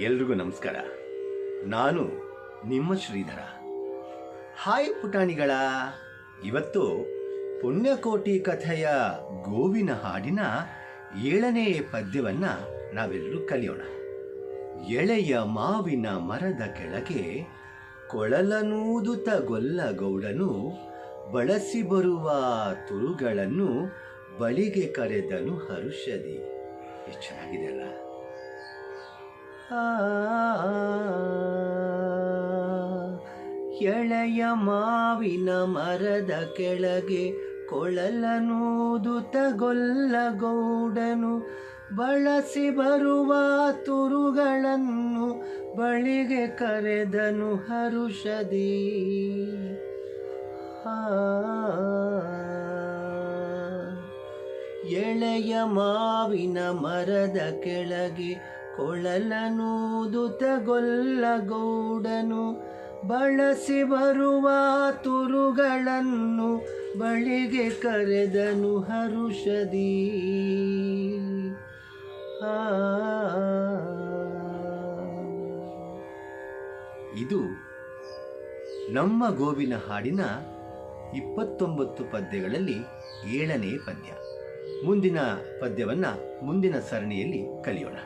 ಎಲ್ರಿಗೂ ನಮಸ್ಕಾರ. ನಾನು ನಿಮ್ಮ ಶ್ರೀಧರ. ಹಾಯ್ ಪುಟಾಣಿಗಳ. ಇವತ್ತು ಪುಣ್ಯಕೋಟಿ ಕಥೆಯ ಗೋವಿನ ಹಾಡಿನ ಏಳನೇ ಪದ್ಯವನ್ನು ನಾವೆಲ್ಲರೂ ಕಲಿಯೋಣ. ಎಳೆಯ ಮಾವಿನ ಮರದ ಕೆಳಗೆ ಕೊಳಲನೂದುತ ಗೊಲ್ಲ ಗೌಡನು ಬಳಸಿ ಬರುವ ತುರುಗಳನ್ನು ಬಳಿಗೆ ಕರೆದನು ಹರುಷದಿ. ಎಷ್ಟು ಚೆನ್ನಾಗಿದೆ ಅಲ್ಲ. ಎಳೆಯ ಮಾವಿನ ಮರದ ಕೆಳಗೆ ಕೊಳಲನೂದುತ ಗೊಲ್ಲ ಗೌಡನು. ಬಳಸಿ ಬರುವ ತುರುಗಳನ್ನು ಬಳಿಗೆ ಕರೆದನು ಹರುಷದಿ. ಎಳೆಯ ಮಾವಿನ ಮರದ ಕೆಳಗೆ ಕೊಳಲನೂದುತ ಗೊಲ್ಲ ಗೌಡನು, ಬಳಸಿ ಬರುವ ತುರುಗಳನ್ನು ಬಳಿಗೆ ಕರೆದನು ಹರುಷದಿ. ಇದು ನಮ್ಮ ಗೋವಿನ ಹಾಡಿನ ಇಪ್ಪತ್ತೊಂಬತ್ತು ಪದ್ಯಗಳಲ್ಲಿ ಏಳನೇ ಪದ್ಯ. ಮುಂದಿನ ಪದ್ಯವನ್ನು ಮುಂದಿನ ಸರಣಿಯಲ್ಲಿ ಕಲಿಯೋಣ.